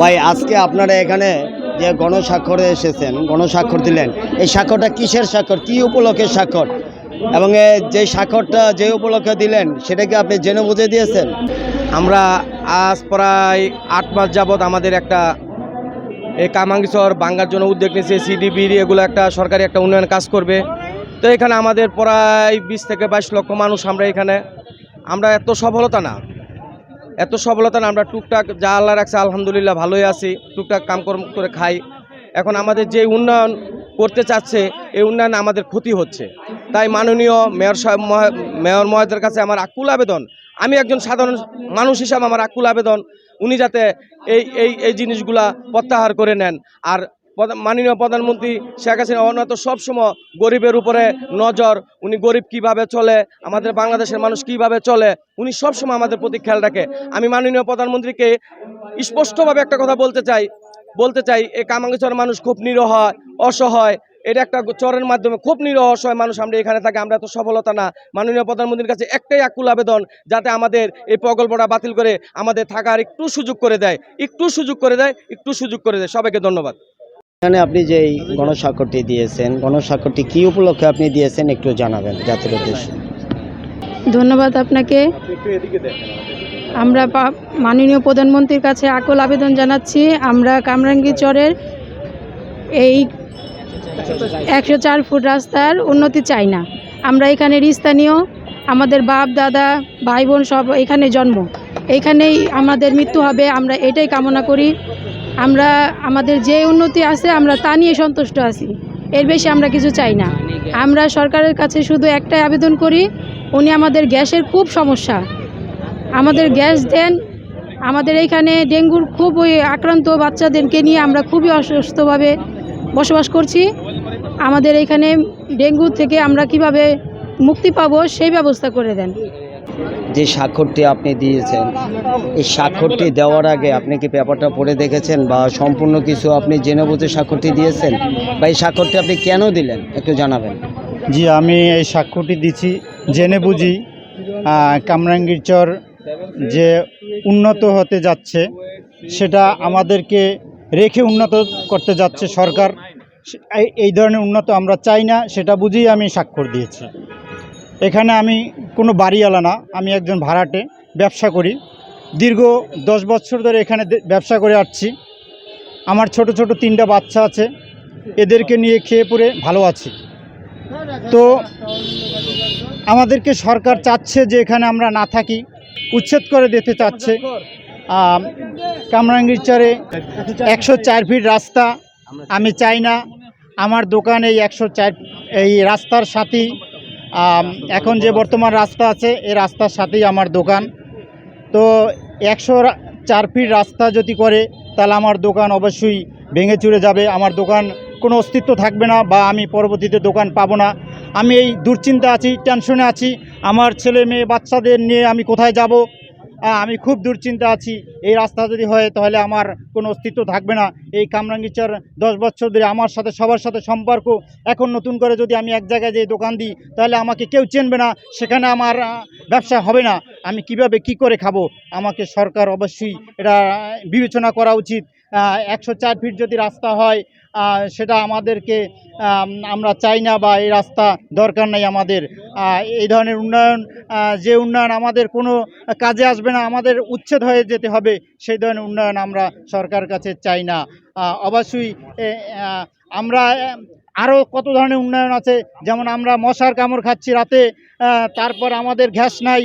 ভাই, আজকে আপনারা এখানে যে গণস্বাক্ষরে এসেছেন, গণস্বাক্ষর দিলেন, এই স্বাক্ষরটা কিসের স্বাক্ষর? কি উপলক্ষে স্বাক্ষর? এবং যে স্বাক্ষরটা যে উপলক্ষে দিলেন সেটাকে আপনি জেনে বুঝে দিয়েছেন? আমরা আজ প্রায় আট মাস যাবৎ আমাদের একটা এই কামাঙ্গিচর বাঙ্গার জন্য উদ্যোগ নিয়েছে সিডিবির এগুলো একটা সরকারি একটা উন্নয়ন কাজ করবে। তো এখানে আমাদের প্রায় বিশ থেকে বাইশ লক্ষ মানুষ আমরা এখানে। আমরা এত সফলতা না। এত সফলতা না, আমরা টুকটাক যা আল্লাহ রাখছে, আলহামদুলিল্লাহ ভালোই আছি। টুকটাক কাম কর্ম করে খাই। এখন আমাদের যে উন্নয়ন করতে চাচ্ছে, এই উন্নয়ন আমাদের ক্ষতি হচ্ছে। তাই মাননীয় মেয়র সাহেব মেয়র মহোদয়ের কাছে আমার আকুল আবেদন। আমি একজন সাধারণ মানুষ হিসাবে আমার আকুল আবেদন। উনি যাতে এই এই এই জিনিসগুলা প্রত্যাহার করে নেন। আর মাননীয় প্রধানমন্ত্রী শেখ হাসিনা অন্যত সবসময় গরিবের উপরে নজর। উনি গরিব কীভাবে চলে, আমাদের বাংলাদেশের মানুষ কীভাবে চলে, উনি সবসময় আমাদের প্রতি খেয়াল রাখে। আমি মাননীয় প্রধানমন্ত্রীকে স্পষ্টভাবে একটা কথা বলতে চাই। বলতে চাই, এই কামাঙ্গিচর মানুষ খুব নিরহ, অসহায়। এটা একটা চরের মাধ্যমে খুব নিরহ, অসহায় মানুষ আমরা এখানে থাকি, আমরা এত সফলতা না। মাননীয় প্রধানমন্ত্রীর কাছে একটাই আকুল আবেদন, যাতে আমাদের এই প্রকল্পটা বাতিল করে আমাদের থাকার একটু সুযোগ করে দেয়। একটু সুযোগ করে দেয়, একটু সুযোগ করে দেয়। সবাইকে ধন্যবাদ। এখানে আপনি যে গণস্বাক্ষরটি দিয়েছেন গণস্বাক্ষরটি কি উপলক্ষে আপনি দিয়েছেন একটু জানাবেন জাতির উদ্দেশ্যে। ধন্যবাদ আপনাকে। আমরা মাননীয় প্রধানমন্ত্রীর কাছে আকল আবেদন জানাচ্ছি। আমরা কামরাঙ্গি চরের এই একশো চার ফুট রাস্তার উন্নতি চাই না। আমরা এখানের স্থানীয়, আমাদের বাপ, দাদা, ভাই, বোন সব এখানে জন্ম। এখানেই আমাদের মৃত্যু হবে। আমরা এটাই কামনা করি। আমরা, আমাদের যে উন্নতি আছে, আমরা তা নিয়ে সন্তুষ্ট আছি। এর বেশি আমরা কিছু চাই না। আমরা সরকারের কাছে শুধু একটাই আবেদন করি, উনি আমাদের গ্যাসের খুব সমস্যা। আমাদের গ্যাস দেন, আমাদের এইখানে ডেঙ্গুর খুব ওই আক্রান্ত বাচ্চাদেরকে নিয়ে আমরা খুবই অসুস্থভাবে বসবাস করছি। আমাদের এইখানে ডেঙ্গু থেকে আমরা কীভাবে মুক্তি পাবো, সেই ব্যবস্থা করে দেন। যে স্বাক্ষরটি আপনি দিয়েছেন এই স্বাক্ষরটি দেওয়ার আগে আপনি কি পেপারটা পড়ে দেখেছেন বা সম্পূর্ণ কিছু আপনি জেনে বুঝে স্বাক্ষরটি দিয়েছেন? বা এই স্বাক্ষরটি আপনি কেন দিলেন? একটু জানাবেন। জি আমি এই সাক্ষ্যটি দিচ্ছি জেনে বুঝি আহ, কামরাঙ্গীর চর যে উন্নত হতে যাচ্ছে সেটা আমাদেরকে রেখে উন্নত করতে যাচ্ছে সরকার। এই ধরনের উন্নত আমরা চাই না সেটা বুঝেই আমি স্বাক্ষর দিয়েছি। এখানে আমি কোনো বাড়িওয়ালা না, আমি একজন ভাড়াটে, ব্যবসা করি। দীর্ঘ দশ বছর ধরে এখানে ব্যবসা করে আসছি। আমার ছোট ছোট তিনটা বাচ্চা আছে, এদেরকে নিয়ে খেয়ে পরে ভালো আছি। তো আমাদেরকে সরকার চাচ্ছে যে এখানে আমরা না থাকি, উচ্ছেদ করে দিতে চাচ্ছে। কামরাঙ্গির চরে একশো চার ফিট রাস্তা, আমি চাই না। আমার দোকান এই একশো চার, এই রাস্তার সাথেই এখন যে বর্তমান রাস্তা আছে, এই রাস্তার সাথেই আমার দোকান। তো একশো চার ফিট রাস্তা যদি করে, তাহলে আমার দোকান অবশ্যই ভেঙে চুরে যাবে। আমার দোকান কোনো অস্তিত্ব থাকবে না বা আমি পরবর্তীতে দোকান পাবো না। আমি এই দুশ্চিন্তা আছি, টেনশনে আছি। আমার ছেলে মেয়ে বাচ্চাদের নিয়ে আমি কোথায় যাব? আমি খুব দুশ্চিন্তা আছি। এই রাস্তা যদি হয়, তাহলে আমার কোনো অস্তিত্ব থাকবে না। এই কামরাঙ্গিচর দশ বছর ধরে আমার সাথে, সবার সাথে সম্পর্ক, এখন নতুন করে যদি আমি এক জায়গায় যে দোকান দিই, তাহলে আমাকে কেউ চেনবে না, সেখানে আমার ব্যবসা হবে না। আমি কীভাবে কি করে খাব? আমাকে সরকার অবশ্যই এটা বিবেচনা করা উচিত। একশো চার ফিট যদি রাস্তা হয় সেটা আমাদেরকে আমরা চাই না বা এই রাস্তা দরকার নাই আমাদের। এই ধরনের উন্নয়ন যে উন্নয়ন আমাদের কোনো কাজে আসবে না, আমাদের উচ্ছেদ হয়ে যেতে হবে, সেই ধরনের উন্নয়ন আমরা সরকার কাছে চাই না। অবশ্যই আমরা আরও কত ধরনের উন্নয়ন আছে? যেমন আমরা মশার কামড় খাচ্ছি রাতে তারপর আমাদের গ্যাস নাই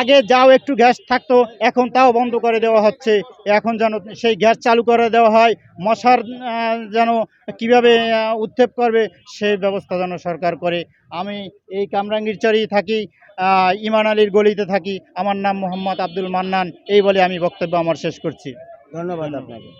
আগে যাও একটু গ্যাস থাকতো, এখন তাও বন্ধ করে দেওয়া হচ্ছে। এখন যেন সেই গ্যাস চালু করে দেওয়া হয়, মশার যেন কীভাবে উৎক্ষেপ করবে সেই ব্যবস্থা যেন সরকার করে। আমি এই কামরাঙ্গীর চরেই থাকি ইমান আলীর গলিতে থাকি। আমার নাম মোহাম্মদ আব্দুল মান্নান, এই বলে আমি বক্তব্য আমার শেষ করছি। ধন্যবাদ আপনাকে।